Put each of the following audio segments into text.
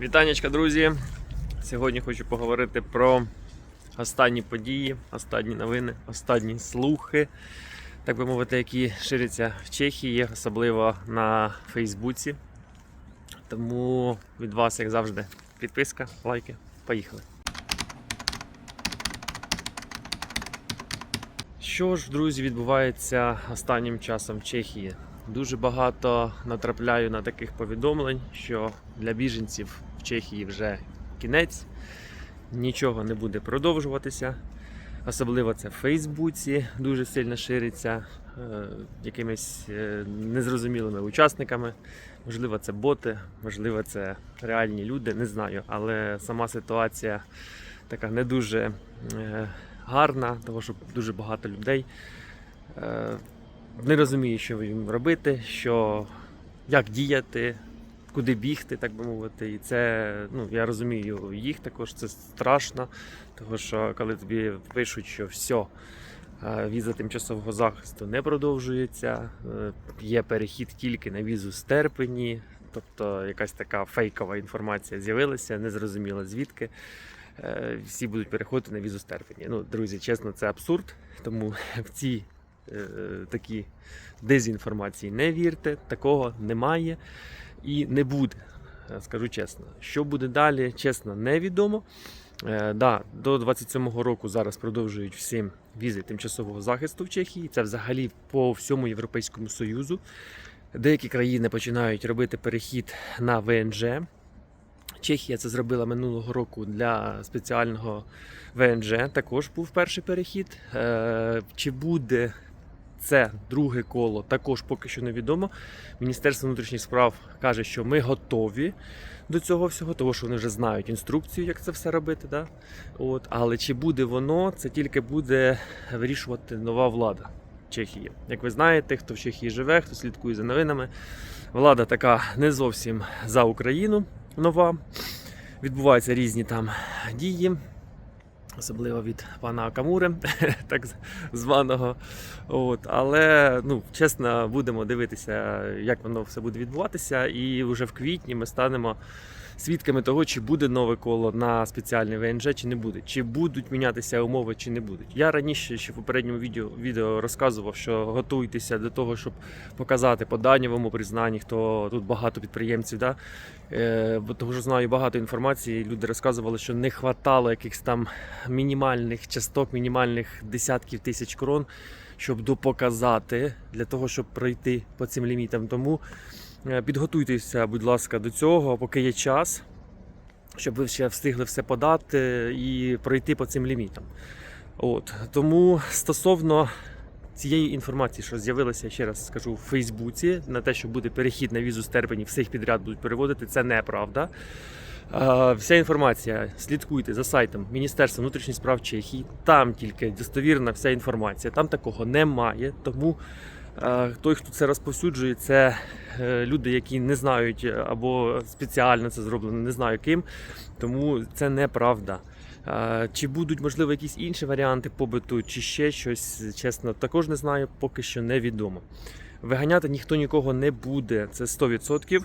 Вітанечка, друзі! Сьогодні хочу поговорити про останні події, останні новини, останні слухи, так би мовити, які ширяться в Чехії, особливо на Фейсбуці. Тому від вас, як завжди, підписка, лайки. Поїхали. Що ж, друзі, відбувається останнім часом в Чехії? Дуже багато натрапляю на таких повідомлень, що для біженців в Чехії вже кінець, нічого не буде продовжуватися. Особливо це в Фейсбуці дуже сильно шириться е, якимись е, незрозумілими учасниками. Можливо, це боти, можливо, це реальні люди, не знаю. Але сама ситуація така не дуже е, гарна, тому що дуже багато людей е, не розуміє, що їм робити, що, як діяти, куди бігти, так би мовити. І це, ну, я розумію, їх також це страшно, тому що коли тобі пишуть, що все, віза тимчасового захисту не продовжується, е, є перехід тільки на візу з терпені, тобто якась така фейкова інформація з'явилася, незрозуміло звідки. Е, Всі будуть переходити на візу з терпені. Ну, друзі, чесно, це абсурд, тому в ці е, такі дезінформації не вірте, такого немає і не буде. е, Скажу чесно. Що буде далі, чесно, невідомо. Е, да, до 27-го року зараз продовжують всім візи тимчасового захисту в Чехії. Це взагалі по всьому Європейському Союзу. Деякі країни починають робити перехід на ВНЖ. Чехія це зробила минулого року для спеціального ВНЖ. Також був перший перехід. Е, Чи буде це друге коло, також поки що невідомо. Міністерство внутрішніх справ каже, що ми готові до цього всього, тому що вони вже знають інструкцію, як це все робити. Да? От. Але чи буде воно, це тільки буде вирішувати нова влада Чехії. Як ви знаєте, хто в Чехії живе, хто слідкує за новинами, влада така не зовсім за Україну нова. Відбуваються різні там дії, особливо від пана Акамури, так званого. От, але ну, чесно, будемо дивитися, як воно все буде відбуватися. І вже в квітні ми станемо свідками того, чи буде нове коло на спеціальний ВНЖ, чи не буде, чи будуть мінятися умови, чи не будуть. Я раніше ще в попередньому відео, відео розказував, що готуйтеся до того, щоб показати по даннєвому признанні, хто тут багато підприємців. Да? Е, тому що знаю багато інформації. Люди розказували, що не хватало якихось там мінімальних часток, мінімальних десятків тисяч крон, щоб допоказати для того, щоб пройти по цим лімітам. Тому підготуйтеся, будь ласка, до цього, поки є час, щоб ви ще встигли все подати і пройти по цим лімітам. От тому стосовно цієї інформації, що з'явилася, ще раз скажу, в Фейсбуці на те, що буде перехід на візу з терпені, всіх підряд будуть переводити, це неправда. Е, Вся інформація слідкуйте за сайтом Міністерства внутрішніх справ Чехії. Там тільки достовірна вся інформація. Там такого немає. Тому е, той, хто це розповсюджує, це е, люди, які не знають е, або спеціально це зроблено, не знаю ким. Тому це неправда. Чи будуть можливо якісь інші варіанти побиту, чи ще щось, чесно, також не знаю, поки що невідомо. Виганяти ніхто нікого не буде, це 100%.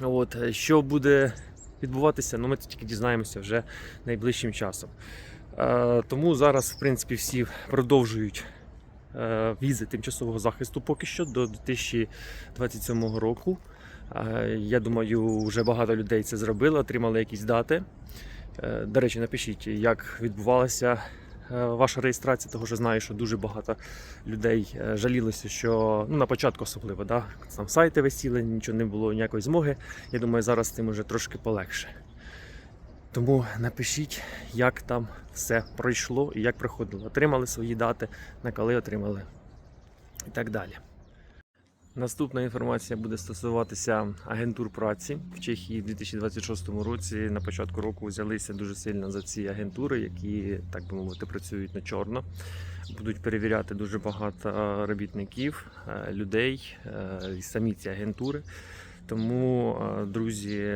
От, е, що буде відбуватися, ну ми тільки дізнаємося вже найближчим часом. Тому зараз, в принципі, всі продовжують візи тимчасового захисту поки що до 2027 року. Е, я думаю, вже багато людей це зробили, отримали якісь дати. Е, До речі, напишіть, як відбувалася е, ваша реєстрація, того що знаю, що дуже багато людей е, жалілися, що ну, на початку особливо, да, там сайти висіли, нічого не було ніякої змоги. Я думаю, зараз з цим уже трошки полегше. Тому напишіть, як там все пройшло і як проходило. Отримали свої дати, на коли отримали і так далі. Наступна інформація буде стосуватися агентур праці в Чехії в 2026 році. На початку року взялися дуже сильно за ці агентури, які, так би мовити, працюють на чорно. Будуть перевіряти дуже багато е, робітників, е, людей е, і самі ці агентури. Тому, друзі,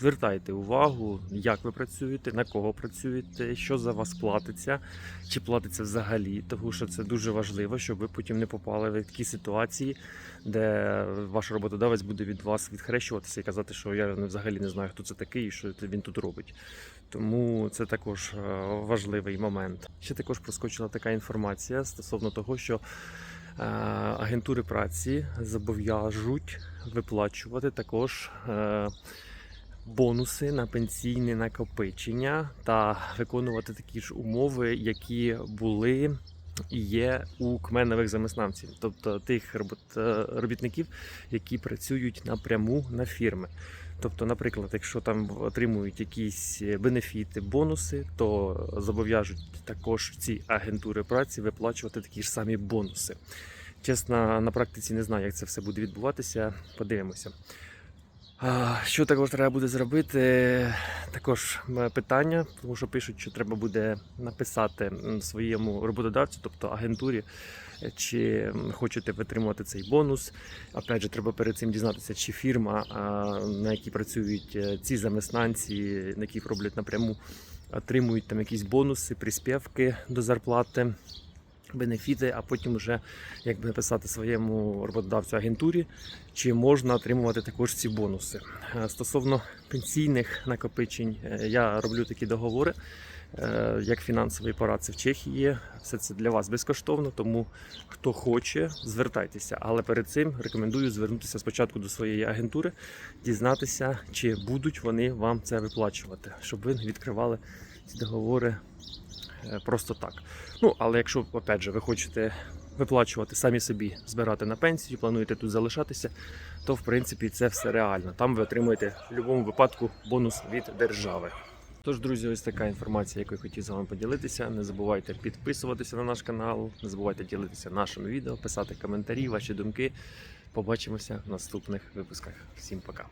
звертайте увагу, як ви працюєте, на кого працюєте, що за вас платиться, чи платиться взагалі, тому що це дуже важливо, щоб ви потім не попали в такі ситуації, де ваш роботодавець буде від вас відхрещуватися і казати, що я взагалі не знаю, хто це такий і що він тут робить. Тому це також е, важливий момент. Ще також проскочила така інформація стосовно того, що е, агентури праці зобов'яжуть виплачувати також. Бонуси на пенсійне накопичення та виконувати такі ж умови, які були і є у кменових замиснавців, тобто тих е, робітників, які працюють напряму на фірми. Тобто, наприклад, якщо там отримують якісь бенефіти, бонуси, то зобов'яжуть також ці агентури праці виплачувати такі ж самі бонуси. Чесно, на практиці не знаю, як це все буде відбуватися. Подивимося. Що також треба буде зробити? Також питання, тому що пишуть, що треба буде написати своєму роботодавцю, тобто агентурі, чи хочете ви отримувати цей бонус. Опять же, треба перед цим дізнатися, чи фірма, на якій працюють е, ці замеснанці, на яких роблять напряму, отримують там якісь бонуси, приспівки до зарплати. Бенефіти, а потім вже якби написати своєму роботодавцю агентурі, чи можна отримувати також ці бонуси. Е, Стосовно пенсійних накопичень, е, я роблю такі договори е, як фінансовий порадце в Чехії. Все це для вас безкоштовно, тому хто хоче, звертайтеся. Але перед цим рекомендую звернутися спочатку до своєї агентури, дізнатися, чи будуть вони вам це виплачувати, щоб ви відкривали ці договори просто так. Ну, але якщо, опять же, ви хочете виплачувати самі собі, збирати на пенсію, плануєте тут залишатися, то в принципі це все реально. Там ви отримуєте в будь-якому випадку бонус від держави. Тож, друзі, ось така інформація, яку я хотів з вами поділитися. Не забувайте підписуватися на наш канал, не забувайте ділитися нашими відео, писати коментарі, ваші думки. Побачимося в наступних випусках. Всім пока.